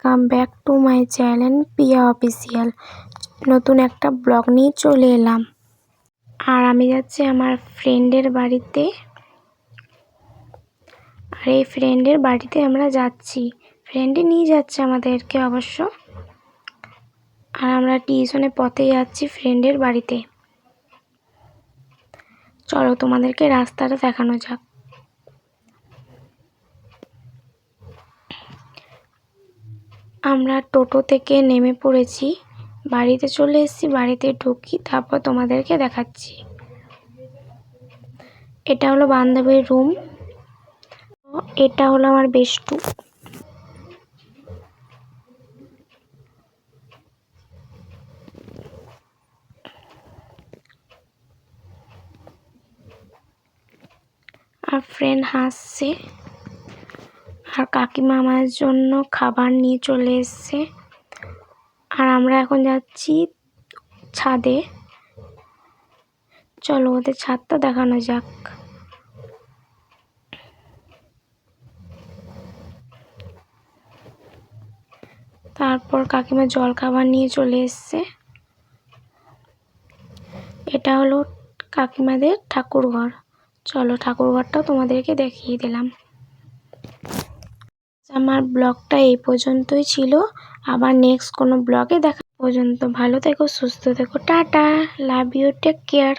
Welcome back to my channel Piya official নতুন একটা blog নিয়ে চলে এলাম। আর আমি যাচ্ছি আমার ফ্রেন্ডের বাড়িতে। আর এই ফ্রেন্ডের বাড়িতে আমরা যাচ্ছি। ফ্রেন্ডে নিয়ে যাচ্ছে আমাদেরকে অবশ্য। আর আমরা টিউশনের পথে যাচ্ছি ফ্রেন্ডের বাড়িতে। চলো তোমাদেরকে রাস্তাটা দেখানো যাক। আমরা টোটো থেকে নেমে পড়েছি। বাড়িতে চলে এসেছি, বাড়িতে ঢুকি, তারপর তোমাদেরকে দেখাচ্ছি। এটা হলো বান্ধবীর রুম। এটা হলো আমার বেষ্টু। আর ফ্রেন্ড হাসছে। আর কাকিমা আমার জন্য খাবার নিয়ে চলে এসছে। আর আমরা এখন যাচ্ছি ছাদে। চলো ওদের ছাদটা দেখানো যাক। তারপর কাকিমা জল খাবার নিয়ে চলে এসছে। এটা হলো কাকিমাদের ঠাকুর ঘর চলো ঠাকুর ঘরটাও তোমাদেরকে দেখিয়ে দিলাম। আমার ব্লগটা এই পর্যন্তই ছিল। আবার নেক্সট কোনো ব্লগে দেখা পর্যন্ত ভালো থেকো, সুস্থ থেকো। Tata love you take care